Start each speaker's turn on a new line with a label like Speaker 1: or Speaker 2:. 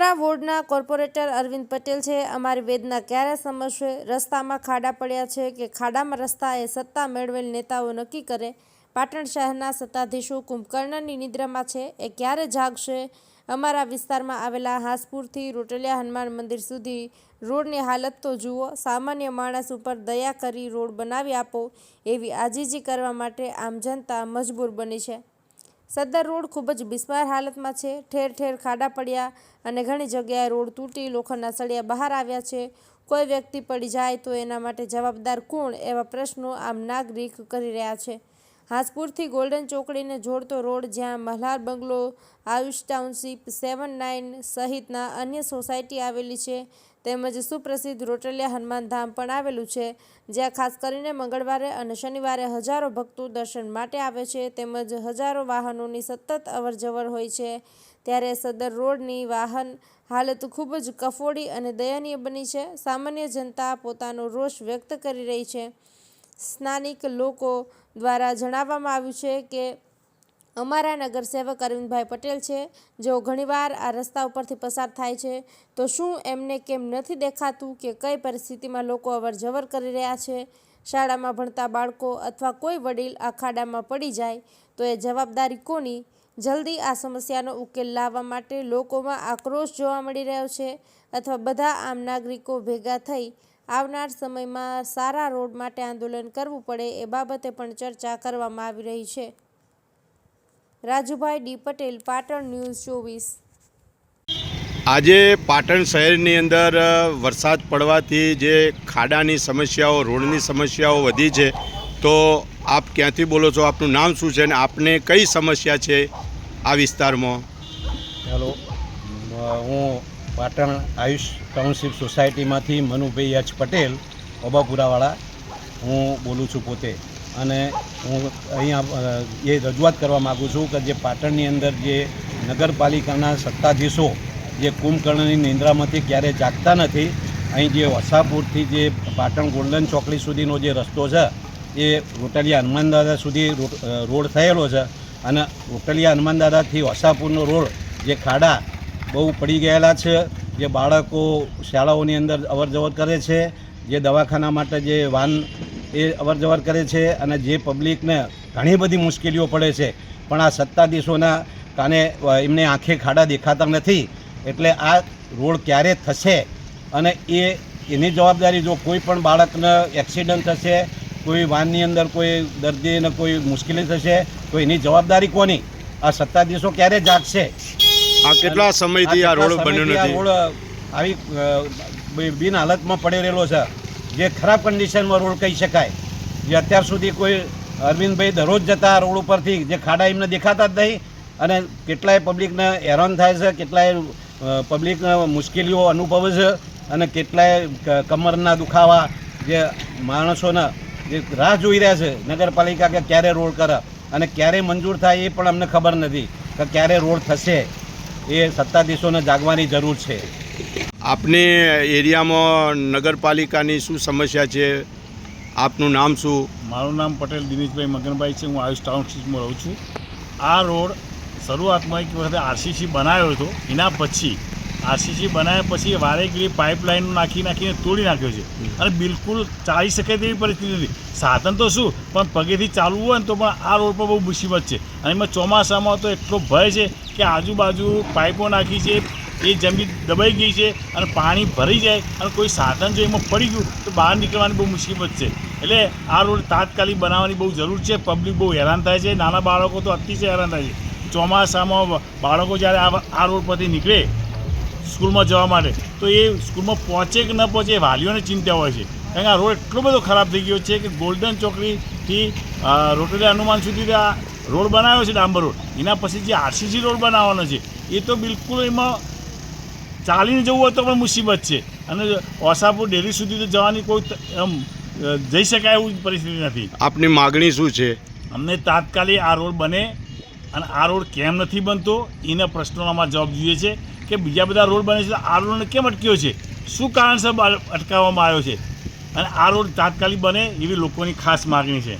Speaker 1: અમારા વોર્ડના કોર્પોરેટર અરવિંદ પટેલ છે. અમારી વેદના ક્યારે સમજશે? રસ્તામાં ખાડા પડ્યા છે કે ખાડામાં રસ્તા એ સત્તા મેળવેલ નેતાઓ નક્કી કરે? પાટણ શહેરના સત્તાધીશો કુંભકર્ણની નિદ્રામાં છે. એ ક્યારે જાગશે? અમારા વિસ્તારમાં આવેલા હાંસપુરથી રોટલિયા હનુમાન મંદિર સુધી રોડની હાલત તો જુઓ. સામાન્ય માણસ ઉપર દયા કરી રોડ બનાવી આપો એવી આજીજી કરવા માટે આમ જનતા મજબૂર બની છે. સદર રોડ ખૂબ જ બિસ્માર હાલતમાં છે. ઠેર ઠેર ખાડા પડ્યા અને ઘણી જગ્યાએ રોડ તૂટી લોખંડના સળિયા બહાર આવ્યા છે. કોઈ વ્યક્તિ પડી જાય તો એના માટે જવાબદાર કોણ એવા પ્રશ્નો આમ નાગરિક કરી રહ્યા છે. હાંસપુરથી ગોલ્ડન ચોકડીને જોડતો રોડ જ્યાં Malhar bungalow, Ayush township, seven nine સહિતના અન્ય સોસાયટી આવેલી છે. તેમજ સુપ્રસિદ્ધ રોટલિયા હનુમાનધામ પણ આવેલું છે, જ્યાં ખાસ કરીને મંગળવારે અને શનિવારે હજારો ભક્તો દર્શન માટે આવે છે, તેમજ હજારો વાહનોની સતત અવરજવર હોય છે. ત્યારે સદર રોડની વાહન હાલત ખૂબ જ કફોડી અને દયનીય બની છે. સામાન્ય જનતા પોતાનો રોષ વ્યક્ત કરી રહી છે. સ્થાનિક લોકો દ્વારા જણાવવામાં આવ્યું છે કે અમારા નગરસેવક અરવિંદભાઈ પટેલ છે, જેઓ ઘણીવાર આ રસ્તા ઉપરથી પસાર થાય છે. તો શું એમને કેમ નથી દેખાતું કે કઈ પરિસ્થિતિમાં લોકો અવર જવર કરી રહ્યા છે? શાળામાં ભણતા બાળકો અથવા કોઈ વડીલ આ ખાડામાં પડી જાય, તો એ જવાબદારી કોની? જલ્દી આ સમસ્યાનો ઉકેલ લાવવા માટે લોકોમાં આક્રોશ જોવા મળી રહ્યો છે અથવા બધા આમ નાગરિકો ભેગા થઈ આવનાર સમયમાં સારા રોડ માટે આંદોલન કરવું પડે એ બાબતે પણ ચર્ચા કરવામાં આવી રહી છે. રાજુભાઈ ડી પટેલ પાટણ ન્યૂઝ ચોવીસ.
Speaker 2: આજે પાટણ શહેરની અંદર વરસાદ પડવાથી જે ખાડાની સમસ્યાઓ રોડની સમસ્યાઓ વધી છે તો આપ ક્યાંથી બોલો છો? આપનું નામ શું છે અને આપને કઈ સમસ્યા છે આ વિસ્તારમાં?
Speaker 3: હેલો. હું પાટણ આયુષ ટાઉનશીપ સોસાયટીમાંથી મનુભાઈ એચ પટેલ ઓબાપુરાવાળા હું બોલું છું પોતે. અને હું અહીંયા એ રજૂઆત કરવા માગું છું કે જે પાટણની અંદર જે નગરપાલિકાના સત્તાધીશો જે કુંભકર્ણની નિંદ્રામાંથી ક્યારે જાગતા નથી, અહીં જે વસાપુરથી જે પાટણ ગોલ્ડન ચોકડી સુધીનો જે રસ્તો છે, એ રોટલિયા હનુમાનદાદા સુધી રોડ થયેલો છે અને રોટલિયા હનુમાન દાદાથી વસાપુરનો રોડ જે ખાડા બહુ પડી ગયેલા છે, જે બાળકો શાળાઓની અંદર અવર જવર કરે છે, જે દવાખાના માટે જે વાન એ અવર જવર કરે છે અને જે પબ્લિકને ઘણી બધી મુશ્કેલીઓ પડે છે. પણ આ સત્તાધીશોના કાને એમને આંખે ખાડા દેખાતા નથી. એટલે આ રોડ ક્યારે થશે અને એ એની જવાબદારી જો કોઈ પણ બાળકને એક્સિડન્ટ થશે કોઈ વાનની અંદર કોઈ દર્દીને કોઈ મુશ્કેલી થશે તો એની જવાબદારી કોની? આ સત્તાધીશો ક્યારે જાગશે?
Speaker 2: આ કેટલા સમયથી આ રોડ બન્યો નથી?
Speaker 3: રોડ આવી બિન હાલતમાં પડી રહેલો છે. જે ખરાબ કન્ડિશનમાં રોડ કહી શકાય. જે અત્યાર સુધી કોઈ અરવિંદભાઈ દરરોજ જતા રોડ ઉપરથી જે ખાડા એમને દેખાતા જ નહીં અને કેટલાય પબ્લિકને હેરાન થાય છે, કેટલાય પબ્લિકને મુશ્કેલીઓ અનુભવે છે અને કેટલાય કમરના દુખાવા જે માણસોના જે રાહ જોઈ રહ્યા છે, નગરપાલિકા કે ક્યારે રોડ કરે અને ક્યારે મંજૂર થાય એ પણ અમને ખબર નથી કે ક્યારે રોડ થશે એ સત્તાધીશોને જાગવાની જરૂર છે.
Speaker 2: આપની એરિયામાં નગરપાલિકાની શું સમસ્યા છે? આપનું નામ શું?
Speaker 4: મારું નામ પટેલ દિનેશભાઈ મગનભાઈ છે. હું આયુષ ટાઉનશીપમાં રહું છું. આ રોડ શરૂઆતમાં એક વખતે આરસીસી બનાવ્યો હતો. એના પછી આરસીસી બનાવ્યા પછી વારેગીરી પાઇપલાઇન નાખી નાખીને તોડી નાખ્યો છે. અને બિલકુલ ચાલી શકે તેવી પરિસ્થિતિ નથી સાધન તો શું? પણ પગેથી ચાલવું હોય ને તો પણ આ રોડ પર બહુ મુસીબત છે. અને એમાં ચોમાસામાં તો એટલો ભય છે કે આજુબાજુ પાઇપો નાખી છે એ જમીન દબાઈ ગઈ છે અને પાણી ભરી જાય અને કોઈ સાધન જો એમાં પડી ગયું તો બહાર નીકળવાની બહુ મુશ્કેલ છે. એટલે આ રોડ તાત્કાલિક બનાવવાની બહુ જરૂર છે. પબ્લિક બહુ હેરાન થાય છે. નાના બાળકો તો અતિશય હેરાન થાય છે. ચોમાસામાં બાળકો જ્યારે આ રોડ પરથી નીકળે સ્કૂલમાં જવા માટે, તો એ સ્કૂલમાં પહોંચે કે ન પહોંચે એ વાલીઓને ચિંતા હોય છે. કારણ કે આ રોડ એટલો બધો ખરાબ થઈ ગયો છે કે ગોલ્ડન ચોકડીથી રોટલી હનુમાન સુધી આ રોડ બનાવ્યો છે ડાંબર રોડ. એના પછી જે આરસીસી રોડ બનાવવાનો છે, એ તો બિલકુલ એમાં ચાલીને જવું હોય તો પણ મુસીબત છે. અને ઓસાપુર ડેરી સુધી તો જવાની કોઈ એમ જઈ શકાય એવું પરિસ્થિતિ નથી.
Speaker 2: આપની માગણી શું છે?
Speaker 4: અમને તાત્કાલિક આ રોડ બને અને આ રોડ કેમ નથી બનતો એના પ્રશ્નોનો અમારે જવાબ જોઈએ છે કે બીજા બધા રોડ બને છે તો આ રોડને કેમ અટક્યો છે? શું કારણસર અટકાવવામાં આવ્યો છે? અને આ રોડ તાત્કાલિક બને એવી લોકોની ખાસ માગણી છે.